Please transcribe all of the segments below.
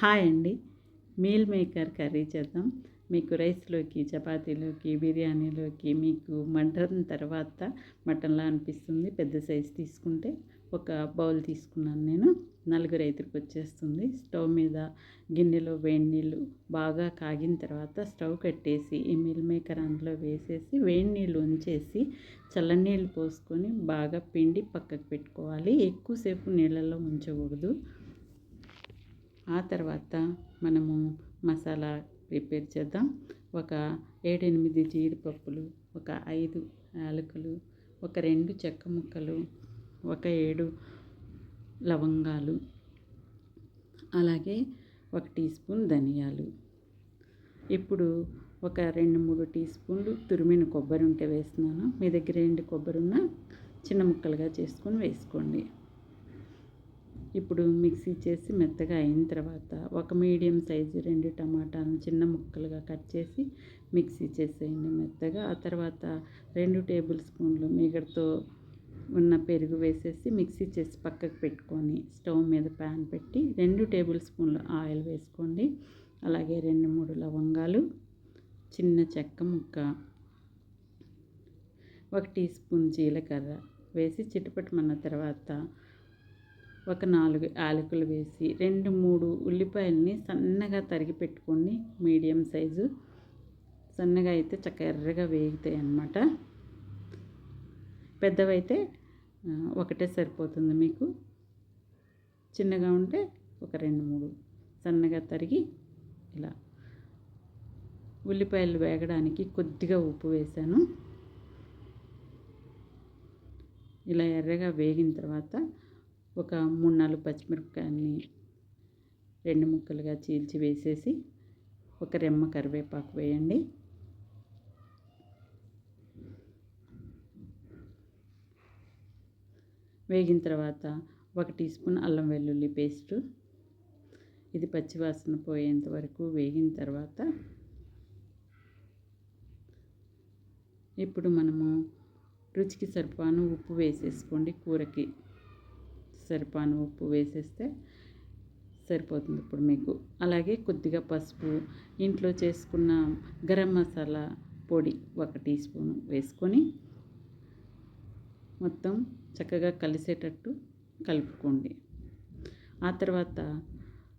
Hi అండి. Meal maker curry చేద్దాం. మీకు రైస్లోకి చపాతీలోకి బిర్యానీలోకి మీకు మటన్ తర్వాత మటన్లా అనిపిస్తుంది. పెద్ద సైజు తీసుకుంటే ఒక బౌల్ తీసుకున్నాను నేను. నలుగురు ఐదురికి వచ్చేస్తుంది. స్టవ్ మీద గిన్నెలో వేడి నీళ్ళు బాగా కాగిన తర్వాత స్టవ్ కట్టేసి ఈ మిల్ మేకర్ అందులో వేసేసి వేడి నీళ్ళు ఉంచేసి చల్లనీళ్ళు పోసుకొని బాగా పిండి పక్కకు పెట్టుకోవాలి. ఎక్కువసేపు నీళ్ళల్లో ఉంచకూడదు. ఆ తర్వాత మనము మసాలా ప్రిపేర్ చేద్దాం. ఒక ఏడెనిమిది జీడిపప్పులు ఒక ఐదు యాలకులు ఒక రెండు చెక్క ముక్కలు ఒక ఏడు లవంగాలు అలాగే ఒక టీ స్పూన్ ధనియాలు. ఇప్పుడు ఒక రెండు మూడు టీ స్పూన్లు తురిమిన కొబ్బరి ఉంటే వేస్తున్నాను. మీ దగ్గర ఎండు కొబ్బరి ఉన్న చిన్న ముక్కలుగా చేసుకొని వేసుకోండి. ఇప్పుడు మిక్సీ చేసి మెత్తగా అయిన తర్వాత ఒక మీడియం సైజు రెండు టమాటాలను చిన్న ముక్కలుగా కట్ చేసి మిక్సీ చేసేయండి మెత్తగా. ఆ తర్వాత రెండు టేబుల్ స్పూన్లు మీగడతో ఉన్న పెరుగు వేసేసి మిక్సీ చేసి పక్కకు పెట్టుకొని స్టవ్ మీద ప్యాన్ పెట్టి రెండు టేబుల్ స్పూన్లు ఆయిల్ వేసుకోండి. అలాగే రెండు మూడు లవంగాలు చిన్న చెక్క ముక్క ఒక టీ స్పూన్ జీలకర్ర వేసి చిటపటమన్న తర్వాత ఒక నాలుగు యాలకులు వేసి రెండు మూడు ఉల్లిపాయల్ని సన్నగా తరిగి పెట్టుకోండి. Medium size. సన్నగా అయితే చక్క ఎర్రగా వేగుతాయి అన్నమాట. పెద్దవైతే ఒకటే సరిపోతుంది మీకు. చిన్నగా ఉంటే ఒక రెండు మూడు. సన్నగా తరిగి ఇలా ఉల్లిపాయలు వేగడానికి కొద్దిగా ఉప్పు వేసాను. ఇలా ఎర్రగా వేగిన తర్వాత ఒక మూడు నాలుగు పచ్చిమిరపకాయలని రెండు ముక్కలుగా చీల్చి వేసేసి ఒక రెమ్మ కరివేపాకు వేయండి. వేగిన తర్వాత ఒక టీ స్పూన్ అల్లం వెల్లుల్లి పేస్టు. ఇది పచ్చివాసన పోయేంత వరకు వేగిన తర్వాత ఇప్పుడు మనము రుచికి సరిపాను ఉప్పు వేసేసుకోండి కూరకి. సరిపాను ఉప్పు వేసేస్తే సరిపోతుంది ఇప్పుడు మీకు. అలాగే కొద్దిగా పసుపు ఇంట్లో చేసుకున్న గరం మసాలా పొడి ఒక టీ స్పూన్ వేసుకొని మొత్తం చక్కగా కలిసేటట్టు కలుపుకోండి. ఆ తర్వాత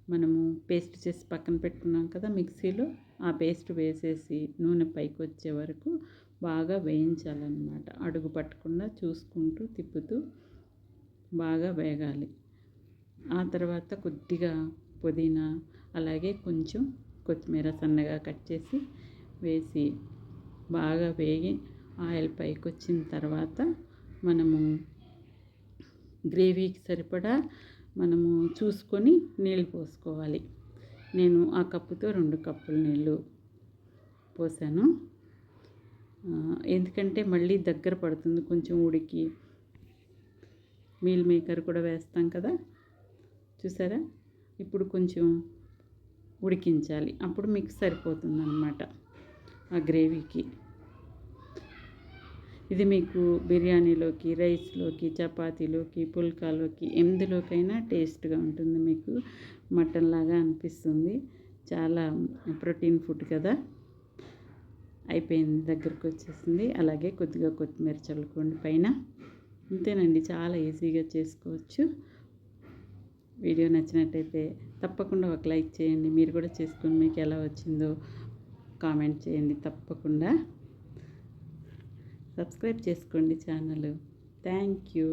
మనము పేస్ట్ చేసి పక్కన పెట్టుకున్నాం కదా మిక్సీలో ఆ పేస్ట్ వేసేసి నూనె పైకి వచ్చే వరకు బాగా వేయించాలన్నమాట. అడుగు పట్టకుండా చూసుకుంటూ తిప్పుతూ బాగా వేగాలి. ఆ తర్వాత కొద్దిగా పుదీనా అలాగే కొంచెం కొత్తిమీర సన్నగా కట్ చేసి వేసి బాగా వేగి ఆయిల్ పైకి వచ్చిన తర్వాత మనము గ్రేవీకి సరిపడా మనము చూసుకొని నీళ్ళు పోసుకోవాలి. నేను ఆ కప్పుతో రెండు కప్పుల నీళ్ళు పోసాను. ఎందుకంటే మళ్ళీ దగ్గర పడుతుంది కొంచెం ఉడికి మీల్ మేకర్ కూడా వేస్తాం కదా. చూసారా? ఇప్పుడు కొంచెం ఉడికించాలి. అప్పుడు మీకు సరిపోతుంది అన్నమాట ఆ గ్రేవీకి. ఇది మీకు బిర్యానీలోకి రైస్లోకి చపాతీలోకి పుల్కాలోకి ఎందులోకైనా టేస్ట్గా ఉంటుంది మీకు. మటన్ లాగా అనిపిస్తుంది. చాలా ప్రోటీన్ ఫుడ్ కదా. అయిపోయింది దగ్గరకు వచ్చేసింది అలాగే కొద్దిగా కొత్తిమీర చల్లుకోండి పైన. అంతేనండి. చాలా ఈజీగా చేసుకోవచ్చు. వీడియో నచ్చినట్టయితే తప్పకుండా ఒక లైక్ చేయండి. మీరు కూడా చేసుకుని మీకు ఎలా వచ్చిందో కామెంట్ చేయండి తప్పకుండా. సబ్స్క్రైబ్ చేసుకోండి ఛానల్. Thank you.